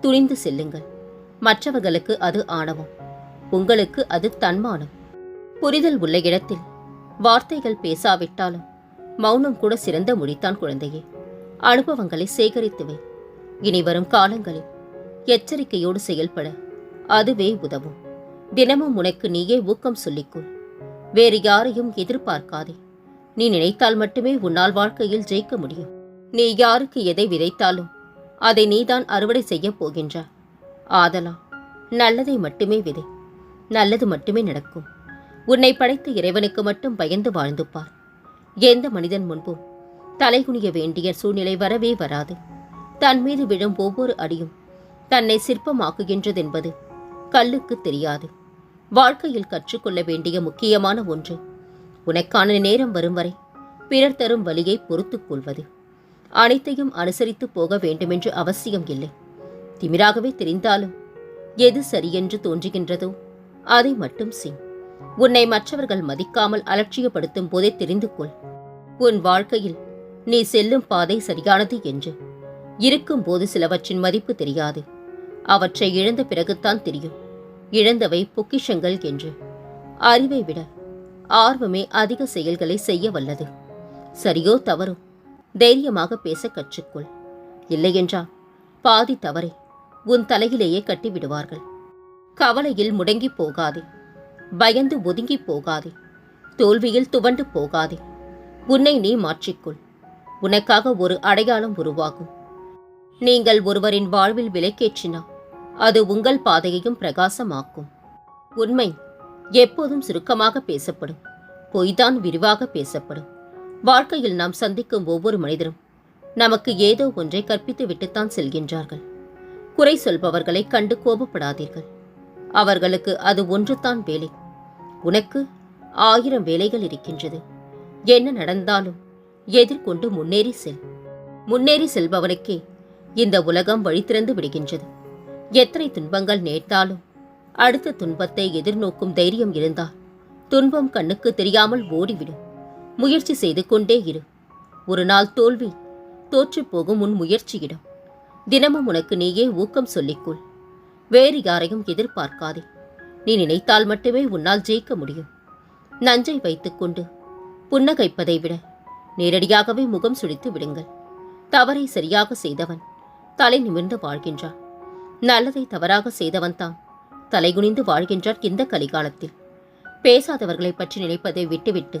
துணிந்து செல்லுங்கள். மற்றவர்களுக்கு அது ஆணவம். உங்களுக்கு அது தன்மானம். புரிதல் உள்ள இடத்தில் வார்த்தைகள் பேசாவிட்டாலும் மௌனம் கூட சிறந்த மொழித்தான் குழந்தையே. அனுபவங்களை சேகரித்துவே இனி வரும் காலங்களில் எச்சரிக்கையோடு செயல்பட அதுவே உதவும். தினமும் உனக்கு நீயே ஊக்கம் சொல்லிக்கொள். வேறு யாரையும் எதிர்பார்க்காதே. நீ நினைத்தால் மட்டுமே உன்னால் வாழ்க்கையில் ஜெயிக்க முடியும். நீ யாருக்கு எதை விதைத்தாலும் அதை நீதான் அறுவடை செய்யப் போகின்றாய். ஆதலா நல்லதை மட்டுமே விதை. நல்லது மட்டுமே நடக்கும். உன்னை படைத்த இறைவனுக்கு மட்டும் பயந்து வாழ்ந்து பார். எந்த மனிதன் முன்பும் தலைகுனிய வேண்டிய சூழ்நிலை வரவே வராது. தன் மீது விழும் ஒவ்வொரு அடியும் தன்னை சிற்பமாக்குகின்றதென்பது கல்லுக்கு தெரியாது. வாழ்க்கையில் கற்றுக்கொள்ள வேண்டிய முக்கியமான ஒன்று உனக்கான நேரம் வரும் வரை பிறர் தரும் வழியை பொறுத்துக் கொள்வது. அனைத்தையும் அனுசரித்து போக வேண்டுமென்று அவசியம் இல்லை. திமிராகவே தெரிந்தாலும் எது சரியென்று தோன்றுகின்றதோ அதை மட்டும் செய். உன்னை மற்றவர்கள் மதிக்காமல் அலட்சியப்படுத்தும் போதே தெரிந்து கொள். உன் வாழ்க்கையில் நீ செல்லும் பாதை சரியானது என்று. இருக்கும்போது சிலவற்றின் மதிப்பு தெரியாது. அவற்றை இழந்த பிறகுதான் தெரியும். இழந்தவை பொக்கிஷங்கள் என்று. அறிவை விட ஆர்வமே அதிக செயல்களை செய்ய வல்லது. சரியோ தவறோ தைரியமாக பேச கற்றுக்கொள். இல்லையென்றால் பாதி தவறை உன் தலையிலேயே கட்டிவிடுவார்கள். கவலையில் முடங்கி போகாதே. பயந்து ஒதுங்கி போகாதே. தோல்வியில் துவண்டு போகாதே. உன்னை நீ மாற்றிக்கொள். உனக்காக ஒரு அடையாளம் உருவாகும். நீங்கள் ஒருவரின் வாழ்வில் விலைக்கேற்றினால் அது உங்கள் பாதையையும் பிரகாசமாக்கும். உண்மை எப்போதும் சுருக்கமாக பேசப்படும். பொய்தான் விரிவாக பேசப்படும். வாழ்க்கையில் நாம் சந்திக்கும் ஒவ்வொரு மனிதரும் நமக்கு ஏதோ ஒன்றை கற்பித்து விட்டுத்தான் செல்கின்றார்கள். குறை சொல்பவர்களை கண்டு கோபப்படாதீர்கள். அவர்களுக்கு அது ஒன்றுதான் வேலை. உனக்கு ஆயிரம் வேலைகள் இருக்கின்றது. என்ன நடந்தாலும் எதிர்கொண்டு முன்னேறி செல். முன்னேறி செல்பவனுக்கே இந்த உலகம் வழி திறந்து விடுகின்றது. எத்தனை துன்பங்கள் நேர்த்தாலும் அடுத்த துன்பத்தை எதிர்நோக்கும் தைரியம் இருந்தால் துன்பம் கண்ணுக்கு தெரியாமல் ஓடிவிடும். முயற்சி செய்து கொண்டே இரு. ஒரு நாள் தோல்வி தோற்றுப்போகும் உன் முயற்சியிடம். தினமும் உனக்கு நீயே ஊக்கம் சொல்லிக்கொள். வேறு யாரையும் எதிர்பார்க்காதே. நீ நினைத்தால் மட்டுமே உன்னால் ஜெயிக்க முடியும். நஞ்சை வைத்துக்கொண்டு புன்னகைப்பதை விட நேரடியாகவே முகம் சுழித்து விடுங்கள். தவறை சரியாக செய்தவன் தலை நிமிர்ந்து வாழ்கின்றான். நல்லதை தவறாக செய்தவன் தான் தலைகுனிந்து வாழ்கின்றான் இந்த கலிகாலத்தில். பேசாதவர்களை பற்றி நினைப்பதை விட்டுவிட்டு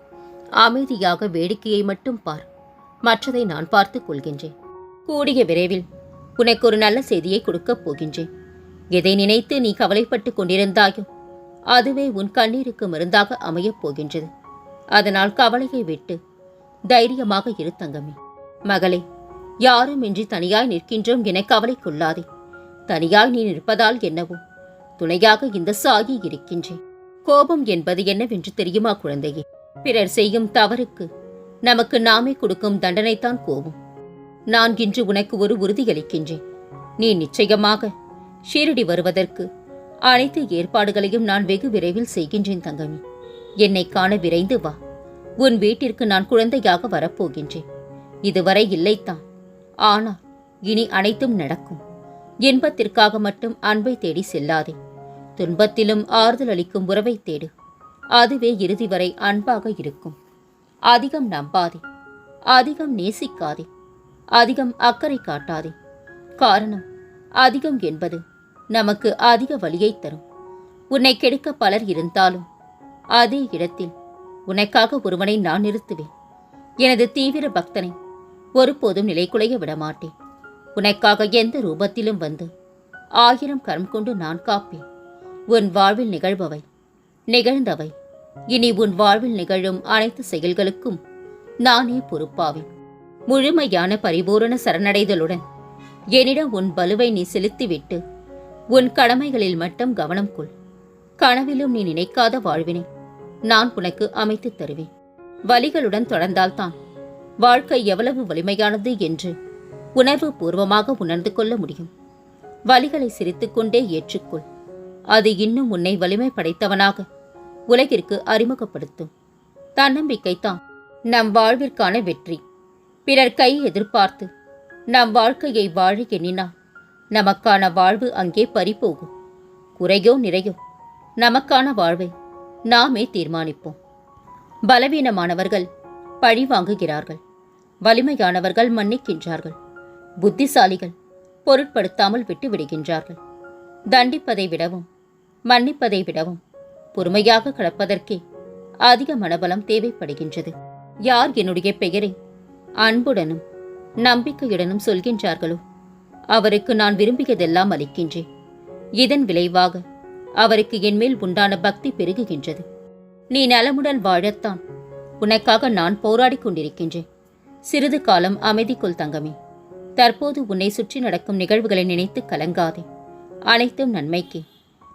அமைதியாக வேடிக்கையை மட்டும் பார். மற்றதை நான் பார்த்துக் கொள்கின்றேன். கூடிய விரைவில் உனக்கு ஒரு நல்ல செய்தியை கொடுக்கப் போகின்றேன். எதை நினைத்து நீ கவலைப்பட்டுக் கொண்டிருந்தாயோ அதுவே உன் கண்ணீருக்கு மருந்தாக அமையப் போகின்றது. அதனால் கவலையை விட்டு தைரியமாக இரு தங்கமே. மகளே யாரும் இன்றி தனியாய் நிற்கின்றோம் என கவலை கொள்ளாதே. தனியாய் நீ நிற்பதால் என்னவோ துணையாக இந்த சாகி இருக்கின்றேன். கோபம் என்பது என்னவென்று தெரியுமா குழந்தையே? பிறர் செய்யும் தவறுக்கு நமக்கு நாமே கொடுக்கும் தண்டனைத்தான் கோபம். நான் இன்று உனக்கு ஒரு உறுதியளிக்கின்றேன். நீ நிச்சயமாக ஷீரடி வருவதற்கு அனைத்து ஏற்பாடுகளையும் நான் வெகு விரைவில் செய்கின்றேன் தங்கமி. என்னை காண விரைந்து வா. உன் வீட்டிற்கு நான் குழந்தையாக வரப்போகின்றேன். இதுவரை இல்லைத்தான். ஆனால் இனி அனைத்தும் நடக்கும். இன்பத்திற்காக மட்டும் அன்பை தேடி செல்லாதே. துன்பத்திலும் ஆறுதல் அளிக்கும் உறவை தேடு. அதுவே இறுதி வரை அன்பாக இருக்கும். அதிகம் நம்பாதே. அதிகம் நேசிக்காதே. அதிகம் அக்கறை காட்டாதே. காரணம் அதிகம் என்பது நமக்கு அதிக வழியை தரும். உன்னை கெடுக்க பலர் இருந்தாலும் அதே இடத்தில் உனக்காக ஒருவனை நான் நிறுத்துவேன். எனது தீவிர பக்தனை ஒருபோதும் நிலைகுலைய விடமாட்டேன் உனக்காக எந்த ரூபத்திலும் வந்து ஆயிரம் கரம் கொண்டு நான் காப்பேன். உன் வாழ்வில் நிகழ்பவை நிகழ்ந்தவை இனி உன் வாழ்வில் நிகழும் அனைத்து செயல்களுக்கும் நானே பொறுப்பாவேன். முழுமையான பரிபூரண சரணடைதலுடன் என்னிடம் உன் பலுவை நீ செலுத்திவிட்டு உன் கடமைகளில் மட்டும் கவனம் கொள். கனவிலும் நீ நினைக்காத வாழ்வினை நான் உனக்கு அமைத்துத் தருவேன். வலிகளுடன் தொடர்ந்தால்தான் வாழ்க்கை எவ்வளவு வலிமையானது என்று உணர்வு பூர்வமாக உணர்ந்து கொள்ள முடியும். வலிகளை சிரித்துக்கொண்டே ஏற்றுக்கொள். அது இன்னும் உன்னை வலிமை படைத்தவனாக உலகிற்கு அறிமுகப்படுத்தும் தன்னம்பிக்கைதான் நம் வாழ்விற்கான வெற்றி. பிறர் கை எதிர்பார்த்து நம் வாழ்க்கையை வாழ எண்ணினால் நமக்கான வாழ்வு அங்கே பறிபோகும். குறையோ நிறையோ நமக்கான வாழ்வை நாமே தீர்மானிப்போம். பலவீனமானவர்கள் பழி வாங்குகிறார்கள். வலிமையானவர்கள் மன்னிக்கின்றார்கள். புத்திசாலிகள் பொருட்படுத்தாமல் விட்டு விடுகின்றார்கள் தண்டிப்பதை விடவும் மன்னிப்பதை விடவும் பொறுமையாக கடப்பதற்கே அதிக மனபலம் தேவைப்படுகின்றது. யார் என்னுடைய பெயரை அன்புடனும் நம்பிக்கையுடனும் சொல்கின்றார்களோ அவருக்கு நான் விரும்பியதெல்லாம் அளிக்கின்றேன். இதன் விளைவாக அவருக்கு என்மேல் உண்டான பக்தி பெருகுகின்றது. நீ நலமுடன் வாழத்தான். உனக்காக நான் போராடி கொண்டிருக்கின்றேன். சிறிது காலம் அமைதிக்குள் தங்கமே. தற்போது உன்னை சுற்றி நடக்கும் நிகழ்வுகளை நினைத்து கலங்காதே. அனைத்தும் நன்மைக்கே.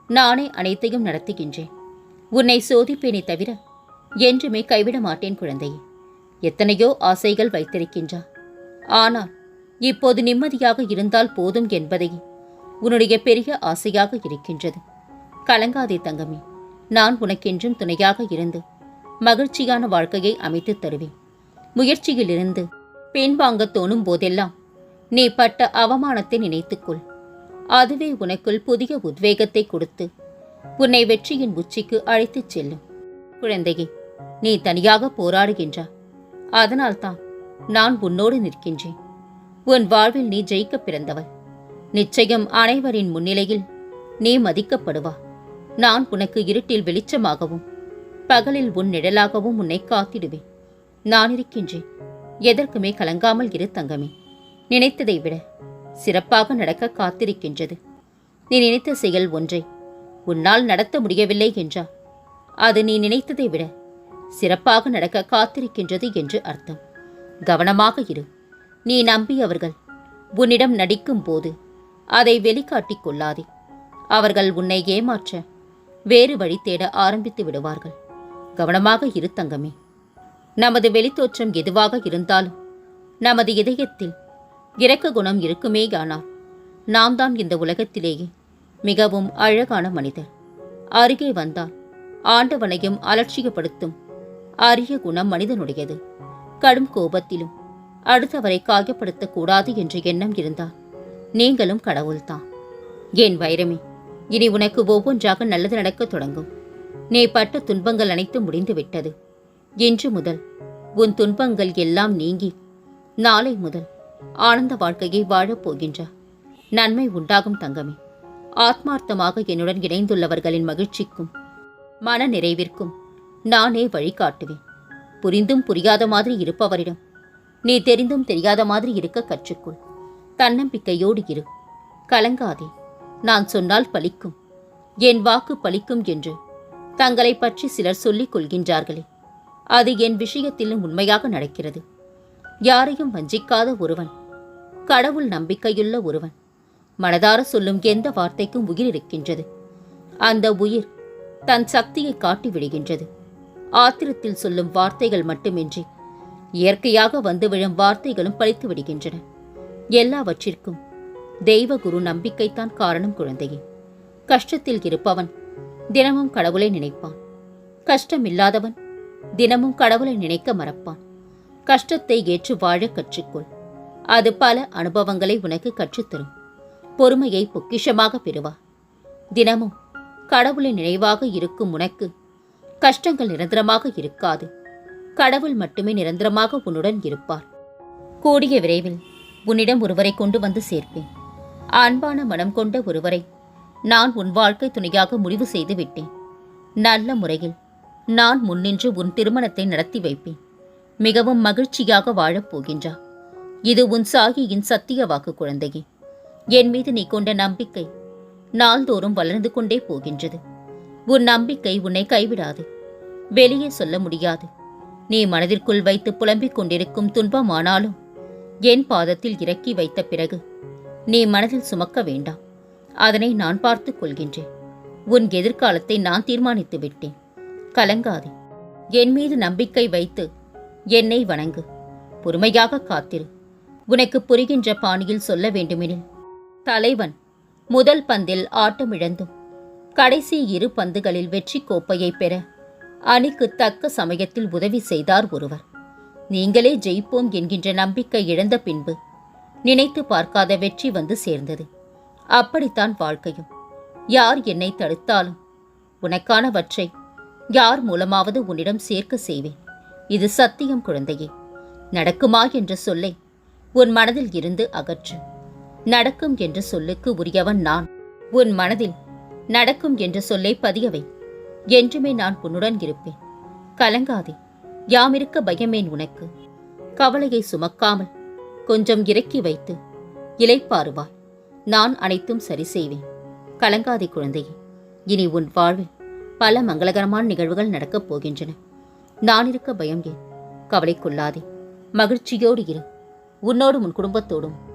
நானே அனைத்தையும் நடத்துகின்றேன். உன்னை சோதிப்பேனே தவிர என்றுமே கைவிட மாட்டேன் குழந்தையே. எத்தனையோ ஆசைகள் வைத்திருக்கின்றா. ஆனால் இப்போது நிம்மதியாக இருந்தால் போதும் என்பதை உன்னுடைய பெரிய ஆசையாக இருக்கின்றது. கலங்காதே தங்கமே நான் உனக்கென்றும் துணையாக இருந்து மகிழ்ச்சியான வாழ்க்கையை அமைத்துத் தருவேன். முயற்சியிலிருந்து பின்வாங்க தோணும் போதெல்லாம் நீ பட்ட அவமானத்தை நினைத்துக்கொள். அதுவே உனக்குள் புதிய உத்வேகத்தை கொடுத்து உன்னை வெற்றியின் உச்சிக்கு அழைத்துச் செல்லும். குழந்தையே நீ தனியாக போராடுகின்றா. அதனால்தான் நான் உன்னோடு நிற்கின்றேன். உன் வாழ்வில் நீ ஜெயிக்க பிறந்தவள். நிச்சயம் அனைவரின் முன்னிலையில் நீ மதிக்கப்படுவா. நான் உனக்கு இருட்டில் வெளிச்சமாகவும் பகலில் உன் நிழலாகவும் உன்னை காத்திடுவேன். நான் இருக்கின்றேன். எதற்குமே கலங்காமல் இரு தங்கமே. நினைத்ததை விட சிறப்பாக நடக்க காத்திருக்கின்றது. நீ நினைத்த செயல் ஒன்றை. உன்னால் நடத்த முடியவில்லை என்றால் அது நீ நினைத்ததை விட சிறப்பாக நடக்க காத்திருக்கின்றது என்று அர்த்தம். கவனமாக இரு. நீ நம்பியவர்கள் உன்னிடம் நடிக்கும் போது அதை வெளிக்காட்டிக் கொள்ளாதே. அவர்கள் உன்னை ஏமாற்ற வேறு வழி தேட ஆரம்பித்து விடுவார்கள். கவனமாக இரு தங்கமே. நமது வெளித்தோற்றம் எதுவாக இருந்தாலும் நமது இதயத்தில் இரக்க குணம் இருக்குமேயானால் நாம் தான் இந்த உலகத்திலேயே மிகவும் அழகான மனிதர். அருகே வந்தால் ஆண்டவனையும் அலட்சியப்படுத்தும் அரிய குணம் மனிதனுடையது. கடும் கோபத்திலும் அடுத்தவரை காயப்படுத்தக் கூடாது என்ற எண்ணம் இருந்தால் நீங்களும் கடவுள்தான். ஏன் வைரமே இனி உனக்கு ஒவ்வொன்றாக நல்லது நடக்கத் தொடங்கும். நீ பட்ட துன்பங்கள் அனைத்தும் முடிந்துவிட்டது. இன்று முதல் உன் துன்பங்கள் எல்லாம் நீங்கி நாளை முதல் ஆனந்த வாழ்க்கையை வாழப் போகின்றார் நன்மை உண்டாகும் தங்கமே. ஆத்மார்த்தமாக என்னுடன் இணைந்துள்ளவர்களின் மகிழ்ச்சிக்கும் மன நிறைவிற்கும் நானே வழிகாட்டுவேன் புரிந்தும் புரியாத மாதிரி இருப்பவரிடம் நீ தெரிந்தும் தெரியாத மாதிரி இருக்க கற்றுக்கொள். தன்னம்பிக்கையோடு இரு. கலங்காதே. நான் சொன்னால் பலிக்கும். என் வாக்கு பலிக்கும் என்று தங்களை பற்றி சிலர் சொல்லிக் கொள்கின்றார்களே. அது என் விஷயத்திலும் உண்மையாக நடக்கிறது. யாரையும் வஞ்சிக்காத ஒருவன் கடவுள் நம்பிக்கையுள்ள ஒருவன் மனதார சொல்லும் எந்த வார்த்தைக்கும் உயிர் இருக்கின்றது அந்த உயிர் தன் சக்தியை காட்டி விடுகின்றது. ஆத்திரத்தில் சொல்லும் வார்த்தைகள் மட்டுமின்றி இயற்கையாக வந்து விழும் வார்த்தைகளும் பழித்து விடுகின்றன. எல்லாவற்றிற்கும் தெய்வ குரு நம்பிக்கைத்தான் காரணம் குழந்தையே. கஷ்டத்தில் இருப்பவன் தினமும் கடவுளை நினைப்பான். கஷ்டமில்லாதவன் தினமும் கடவுளை நினைக்க மறப்பான். கஷ்டத்தை ஏற்று வாழ கற்றுக்கொள். அது பல அனுபவங்களை உனக்கு கற்றுத்தரும். பொறுமையை பொக்கிஷமாக பெறுவா. தினமும் கடவுளின் நினைவாக இருக்கும் உனக்கு கஷ்டங்கள் நிரந்தரமாக இருக்காது. கடவுள் மட்டுமே நிரந்தரமாக உன்னுடன் இருப்பார். கூடிய விரைவில் உன்னிடம் ஒருவரை கொண்டு வந்து சேர்ப்பேன். அன்பான மனம் கொண்ட ஒருவரை நான் உன் வாழ்க்கை துணையாக முடிவு செய்து விட்டேன். நல்ல முறையில் நான் முன்னின்று உன் திருமணத்தை நடத்தி வைப்பேன். மிகவும் மகிழ்ச்சியாக வாழப் போகின்றா. இது உன் சாகியின் சத்திய வாக்கு குழந்தையே. என் மீது நீ கொண்ட நம்பிக்கை நாள்தோறும் வளர்ந்து கொண்டே போகின்றது. உன் நம்பிக்கை உன்னை கைவிடாது. வெளியே சொல்ல முடியாது. நீ மனதிற்குள் வைத்து புலம்பிக் கொண்டிருக்கும் துன்பமானாலும் என் பாதத்தில் இறக்கி வைத்த பிறகு நீ மனதில் சுமக்க வேண்டாம். அதனை நான் பார்த்துக் கொள்கின்றேன். உன் எதிர்காலத்தை நான் தீர்மானித்து விட்டேன். கலங்காதே. என் மீது நம்பிக்கை வைத்து என்னை வணங்கு. பொறுமையாக காத்திரு. உனக்கு புரிகின்ற பாணியில் சொல்ல வேண்டுமெனில் தலைவன். முதல் பந்தில் ஆட்டமிழந்தும் கடைசி இரு பந்துகளில் வெற்றி கோப்பையை பெற அணிக்கு தக்க சமயத்தில் உதவி செய்தார் ஒருவர். நீங்களே ஜெயிப்போம் என்கின்ற நம்பிக்கை இழந்த பின்பு நினைத்து பார்க்காத வெற்றி வந்து சேர்ந்தது. அப்படித்தான் வாழ்க்கையும். யார் என்னை தடுத்தாலும் உனக்கானவற்றை யார் மூலமாவது உன்னிடம் சேர்க்க செய்வேன். இது சத்தியம் குழந்தையே. நடக்குமா என்ற சொல்லை உன் மனதில் இருந்து அகற்று. நடக்கும் என்ற சொல்லுக்கு உரியவன் நான். உன் மனதில் நடக்கும் என்ற சொல்லை பதியவை. என்றுமே நான் உன்னுடன் இருப்பேன். கலங்காதே. யாமிருக்க பயமேன் உனக்கு. கவலையை சுமக்காமல் கொஞ்சம் இறக்கி வைத்து இலைப்பாறுவாய் நான் அனைத்தும் சரி செய்வேன். கலங்காதே குழந்தையே. இனி உன் வாழ்வில் பல மங்களகரமான நிகழ்வுகள் நடக்கப் போகின்றன. நான் இருக்க பயம் ஏன்? கவலைக்குள்ளாதே. மகிழ்ச்சியோடு இரு. உன்னோடும் உன் குடும்பத்தோடும்